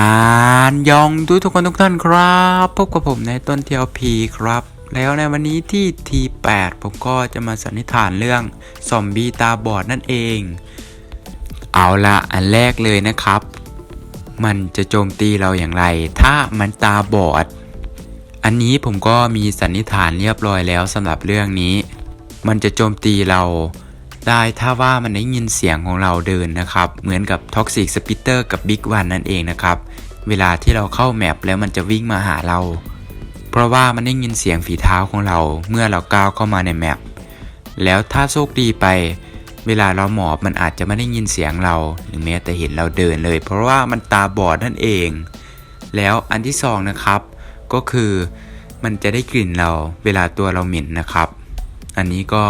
านยองทุกทุกคนทุกท่านครับพบกับผมในต้นเทียวพีครับ แล้วในวันนี้ที่ T8 ผมก็จะมาสันนิษฐานเรื่องซอมบี้ตาบอดนั่นเอง เอาละอันแรกเลยนะครับ มันจะโจมตีเราอย่างไร ถ้ามันตาบอด อันนี้ผมก็มีสันนิษฐานเรียบร้อยแล้วสำหรับเรื่องนี้ มันจะโจมตีเรา ได้ถ้าว่ามันได้ยินเสียงของเราเดินนะครับ เหมือนกับ Toxic Spitter กับ Big One นั่นเองนะครับ เวลาที่เราเข้าแมปแล้วมันจะวิ่งมาหาเรา เพราะว่ามันได้ยินเสียงฝีเท้าของเรา เมื่อเราก้าวเข้ามาในแมปแล้วถ้าโชคดีไป เวลาเราหมอบมันอาจจะไม่ได้ยินเสียงเรา หรือแม้แต่เห็นเราเดินเลย เพราะว่ามันตาบอดนั่นเอง แล้วอันที่สองนะครับ ก็คือมันจะได้กลิ่นเราเวลาตัวเราเหม็นนะครับ อันนี้ก็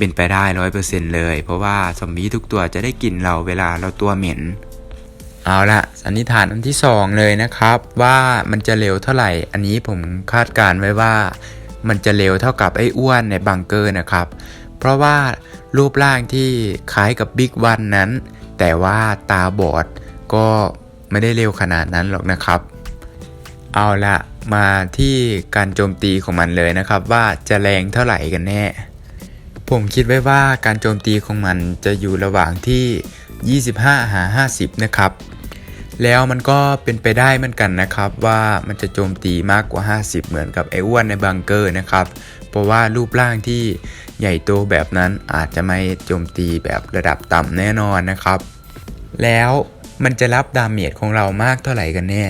เป็นไปได้ร้อยเปอร์เซ็นเลย เพราะว่าซอมบี้ทุกตัวจะได้กลิ่นเราเวลาเราตัวเหม็น เอาละสันนิษฐานอันที่สองเลยนะครับ ว่ามันจะเร็วเท่าไหร่ อันนี้ผมคาดการไว้ว่า มันจะเร็วเท่ากับไอ้อ้วนในบังเกอร์นะครับ เพราะว่ารูปร่างที่คล้ายกับบิ๊กวันนั้น แต่ว่าตาบอดก็ไม่ได้เร็วขนาดนั้นหรอกนะครับ เอาละมาที่การโจมตีของมันเลยนะครับ ว่าจะแรงเท่าไหร่กันแน่ ผมคิดไว้ว่าการโจมตีของมันจะอยู่ระหว่างที่ 25 หา 50 นะครับ แล้วมันก็เป็นไปได้เหมือนกันนะครับว่ามันจะโจมตีมากกว่า 50 เหมือนกับไอ้อ้วนในบังเกอร์นะครับ เพราะว่ารูปร่างที่ใหญ่โตแบบนั้นอาจจะไม่โจมตีแบบระดับต่ำแน่นอนนะครับ แล้วมันจะรับดาเมจของเรามากเท่าไหร่กันแน่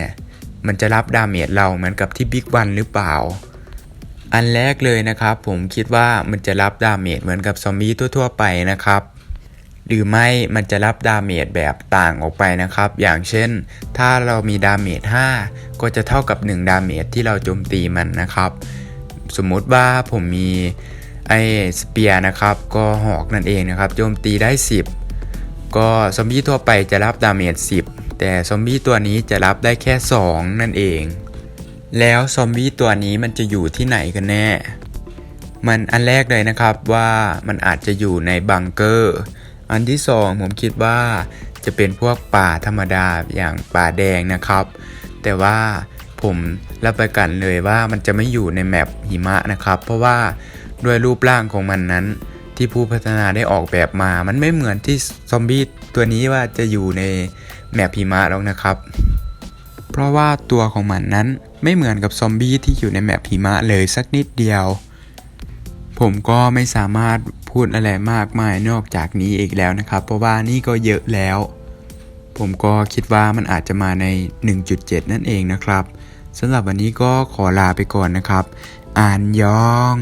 มันจะรับดาเมจเราเหมือนกับที่บิ๊กวันหรือเปล่า อันแรกเลยนะครับ ผมคิดว่ามันจะรับดาเมจเหมือนกับซอมบี้ทั่วๆไปนะครับหรือไม่มันจะรับดาเมจแบบต่างออกไปนะครับ อย่างเช่น ถ้าเรามีดาเมจ5 ก็จะเท่ากับ 1 ดาเมจที่เราโจมตีมันนะครับ สมมุติว่าผมมีไอ้สเปียร์นะครับ ก็หอกนั่นเองนะครับโจมตีได้ 10 ก็ซอมบี้ทั่วไปจะรับดาเมจ10 แต่ซอมบี้ตัวนี้จะรับได้แค่ 2 นั่นเอง แล้วซอมบี้ตัวนี้มันจะอยู่ที่ไหนกันแน่ มันอันแรกเลยนะครับว่ามันอาจจะอยู่ในบังเกอร์ อันที่สองผมคิดว่าจะเป็นพวกป่าธรรมดาอย่างป่าแดงนะครับ แต่ว่าผมรับประกันเลยว่ามันจะไม่อยู่ในแมปหิมะนะครับ เพราะว่าด้วยรูปร่างของมันนั้น ที่ผู้พัฒนาได้ออกแบบมา มันไม่เหมือนที่ซอมบี้ตัวนี้ว่าจะอยู่ในแมปหิมะแล้วนะครับ เพราะว่าตัวของมันนั้น ไม่เหมือนกับซอมบี้ที่อยู่ในแมปหิมะเลยสักนิดเดียว ผมก็ไม่สามารถพูดอะไรมากมายนอกจากนี้อีกแล้วนะครับ เพราะว่านี่ก็เยอะแล้ว ผมก็คิดว่ามันอาจจะมาใน 1.7 นั่นเองนะครับสำหรับวันนี้ก็ขอลาไปก่อนนะครับ อ่านยอง